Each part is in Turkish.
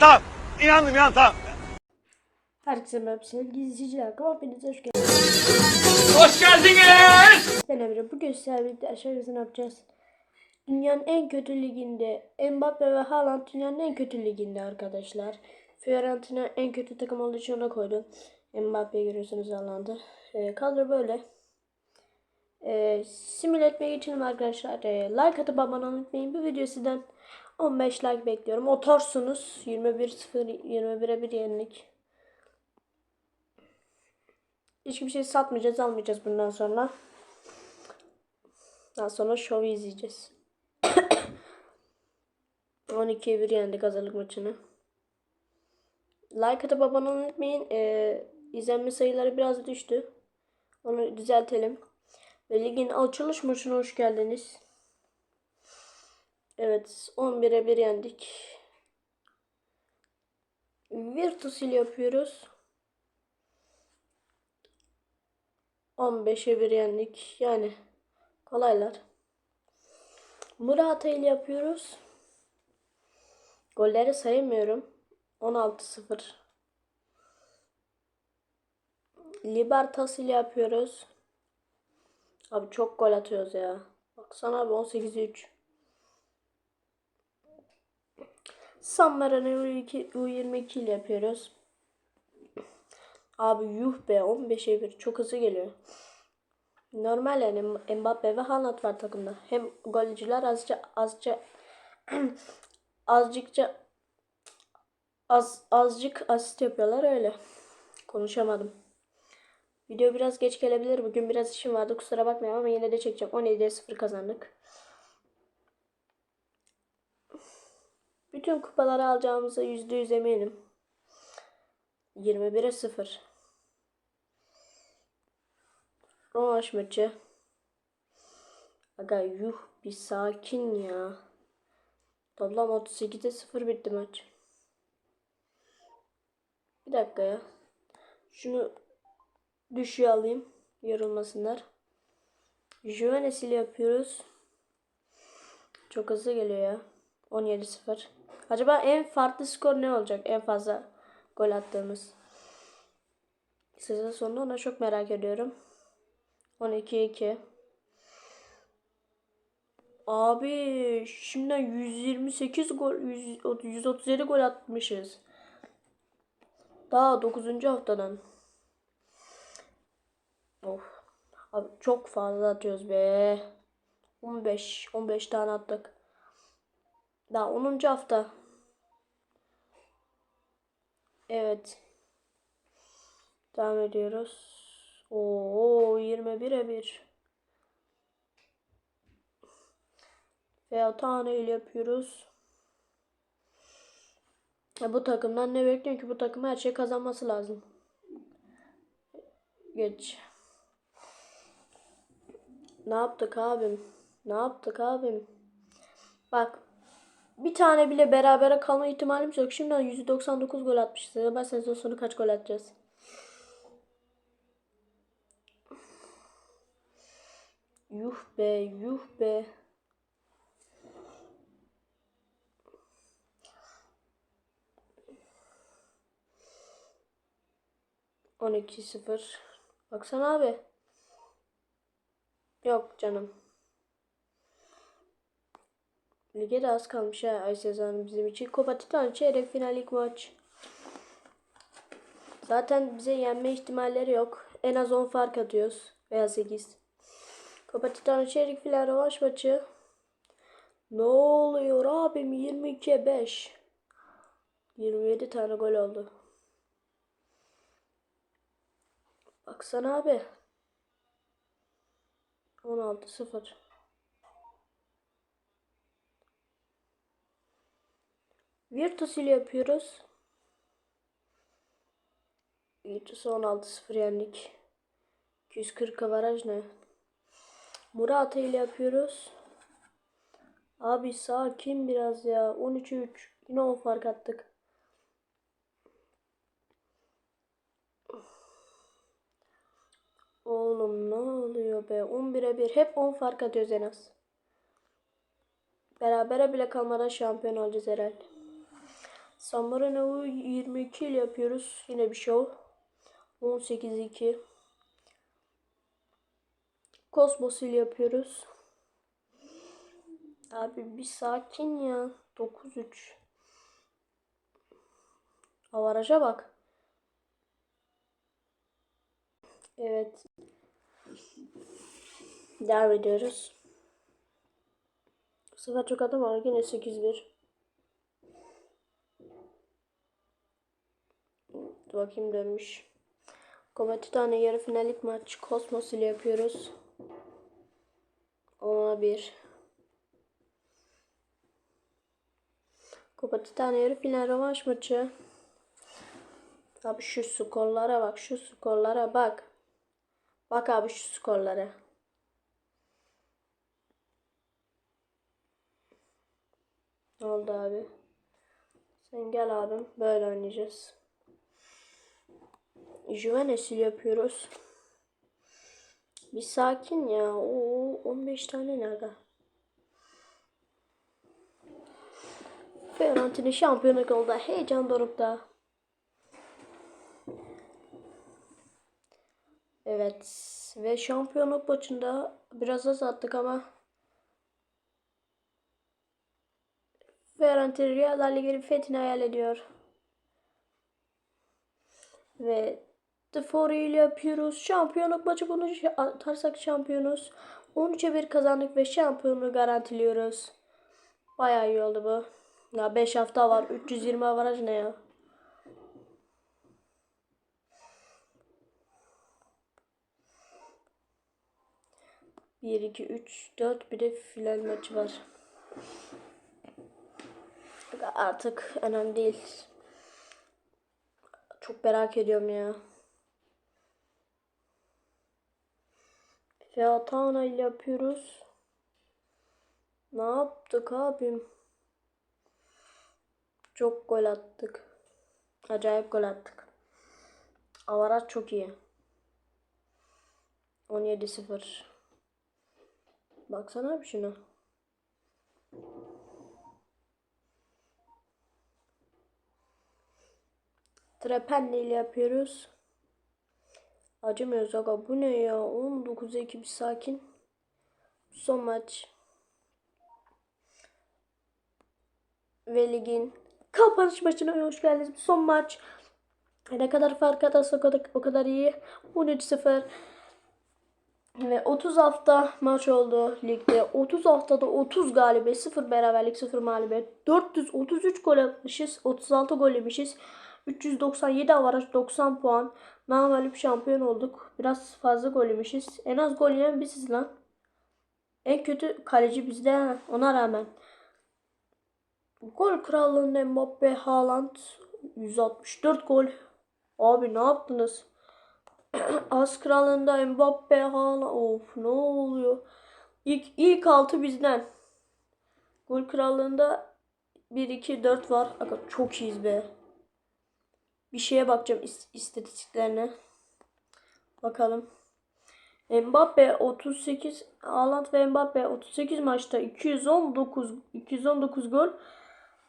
Tamam tamam. İnandım ya tamam. Herkese merhaba sevgili izleyiciler. Kanalıma hepiniz hoş geldiniz. Hoş geldiniz. Ben Emre. Bugün sizlerle birlikte aşağı yukarı ne yapacağız? Dünyanın en kötü liginde Mbappe ve Haaland dünyanın en kötü liginde arkadaşlar. Fiorentina en kötü takım olduğu için ona koydum. Mbappe'yi görüyorsunuz Haaland'ı. Ee, kadro böyle. Ee, simüle etmeye geçelim arkadaşlar. Ee, like atıp abone unutmayın. Bu video sizden 15 like bekliyorum. Otorsunuz. 21-0 21'e 1 yenilik. Hiçbir şey satmayacağız, almayacağız bundan sonra. Daha sonra şovu izleyeceğiz. 12'ye 1 yendik hazırlık maçını. Like atıp abone olmayı unutmayın. Ee, izlenme sayıları biraz düştü. Onu düzeltelim. Ve ligin açılış maçına hoş geldiniz. Evet 11'e 1 yendik. Virtus ile yapıyoruz. 15'e 1 yendik. Yani kolaylar. Murata ile yapıyoruz. Golleri sayamıyorum. 16-0. Libertas ile yapıyoruz. Abi çok gol atıyoruz ya. Baksana abi 18'e 3. San Marino U2, U22 ile yapıyoruz. Abi yuh be 15'e 1 çok hızlı geliyor. Normal yani Mbappe ve Haaland var takımda. Hem golcüler azca azca azıcıkça az azıcık asist yapıyorlar öyle. Konuşamadım. Video biraz geç gelebilir. Bugün biraz işim vardı. Kusura bakmayın ama yine de çekeceğim. 17'ye 0 kazandık. Bütün kupaları alacağımıza %100 eminim. 21'e 0. Rövanş maçı. Aga yuh bir sakin ya. Toplam 38'e 0 bitti maç. Bir dakika ya. Şunu düşüğe alayım. Yorulmasınlar. Juvenes ile yapıyoruz. Çok hızlı geliyor ya. 17-0. Acaba en farklı skor ne olacak? En fazla gol attığımız. Sezon sonunda ona çok merak ediyorum. 12-2. Abi şimdiden 128 gol 100, 137 gol atmışız. Daha 9. haftadan. Of. Abi çok fazla atıyoruz be. 15 15 tane attık. Daha 10. hafta. Evet. Devam ediyoruz. Oo 21'e 1. Veya tane ile yapıyoruz. Ya bu takımdan ne bekliyorum ki? Bu takım her şey kazanması lazım. Geç. Ne yaptık abim? Ne yaptık abim? Bak. Bir tane bile berabere kalma ihtimalimiz yok. Şimdiden 199 gol atmışız. Acaba sezon sonu kaç gol atacağız? Yuh be, yuh be. On iki sıfır. Baksana abi. Yok canım. Lige de az kalmış ha ay sezonu bizim için. Copa Titan çeyrek final ilk maç. Zaten bize yenme ihtimalleri yok. En az 10 fark atıyoruz. Veya 8. Copa Titan çeyrek final rövanş maçı. Ne oluyor abim 22'ye 5. 27 tane gol oldu. Baksana abi. 16-0. Virtus ile yapıyoruz. Virtus'u 16-0 yendik. 240 avaraj ne? Murata ile yapıyoruz. Abi sakin biraz ya. 13'e 3. Yine 10 fark attık. Oğlum ne oluyor be? 11'e 1. Hep 10 fark atıyoruz en az. Berabere bile kalmadan şampiyon olacağız herhalde. Samarana'yı 22 ile yapıyoruz. Yine bir show. 18-2. Kosmos ile yapıyoruz. Abi bir sakin ya. 9-3. Avaraja bak. Evet. Devam ediyoruz. Bu sefer çok adam var. Yine 8-1. Dur Bakayım dönmüş. Komati tane yarı finallik maç Kosmos ile yapıyoruz. Ona bir. Komati tane yarı final rövanş maçı. Abi şu skorlara bak. Şu skorlara bak. Bak abi şu skorlara. Ne oldu abi? Sen gel abim. Böyle oynayacağız. Juvenes'i yapıyoruz. Bir sakin ya. Oo 15 tane ne aga? Fiorentina şampiyonluk oldu. Heyecan dorukta. Evet. Ve şampiyonluk maçında biraz az attık ama Fiorentina Real Ligi'nin fethini hayal ediyor. Ve The Four ile yapıyoruz. Şampiyonluk maçı bunu atarsak şampiyonuz. 13'e 1 kazandık ve şampiyonluğu garantiliyoruz. Bayağı iyi oldu bu. Ya 5 hafta var. 320 avaraj ne ya? Bir, iki, üç, dört bir de final maçı var. Artık önemli değil. Çok merak ediyorum ya. Fiatana ile yapıyoruz. Ne yaptık abim? Çok gol attık. Acayip gol attık. Avarat çok iyi. 17-0. Baksana bir şuna. Trepenne ile yapıyoruz. Acımıyoruz aga. Bu ne ya? 19 Ekim sakin. Son maç. Ve ligin kapanış maçına hoş geldiniz. Son maç. Ne kadar fark atarsa o kadar, o kadar iyi. 13-0. Ve 30 hafta maç oldu ligde. 30 haftada 30 galibiyet, 0 beraberlik, 0 mağlubiyet. 433 gol atmışız, 36 gol yemişiz. 397 avaraj, 90 puan. Namalip şampiyon olduk. Biraz fazla gol yemişiz. En az gol yiyen biziz lan. En kötü kaleci bizde ona rağmen. Gol krallığında Mbappe, Haaland 164 gol. Abi ne yaptınız? Az krallığında Mbappe, Haaland. Of ne oluyor? İlk, ilk altı bizden. Gol krallığında 1, 2, 4 var. Çok iyiyiz be. Bir şeye bakacağım is- istatistiklerine. Bakalım. Mbappe 38 Haaland ve Mbappe 38 maçta 219 219 gol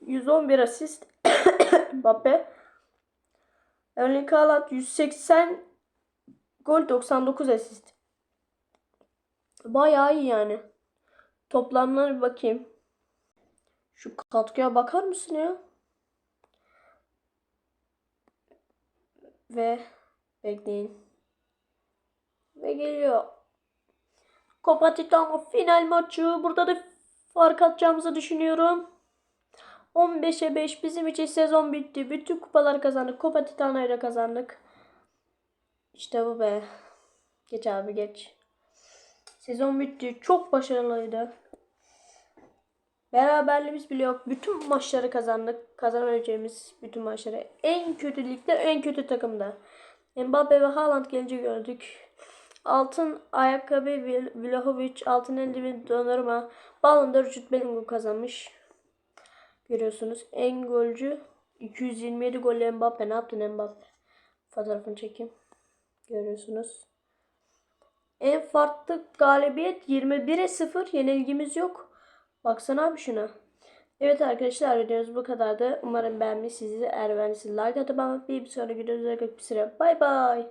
111 asist Mbappe Erling Haaland 180 gol 99 asist Bayağı iyi yani. Toplamlara bir bakayım. Şu katkıya bakar mısın ya? Ve bekleyin. Ve geliyor. Copa Titano final maçı. Burada da fark atacağımızı düşünüyorum. 15'e 5 bizim için sezon bitti. Bütün kupaları kazandık. Copa Titano'yu da kazandık. İşte bu be. Geç abi geç. Sezon bitti. Çok başarılıydı. Beraberliğimiz bile yok. Bütün maçları kazandık. Kazanabileceğimiz bütün maçları. En kötü ligde en kötü takımda. Mbappe ve Haaland gelince gördük. Altın ayakkabı Vlahovic, altın eldiven Donnarumma, Ballon d'Or Jude Bellingham kazanmış. Görüyorsunuz. En golcü 227 golle Mbappe. Ne yaptın Mbappe? Fotoğrafını çekeyim. Görüyorsunuz. En farklı galibiyet 21'e 0. Yenilgimiz yok. Baksana abi şuna. Evet arkadaşlar videomuz bu kadardı. Umarım beğenmişsiniz. Eğer beğendiyseniz like atıp bir sonraki videoda görüşmek üzere. Bay bay.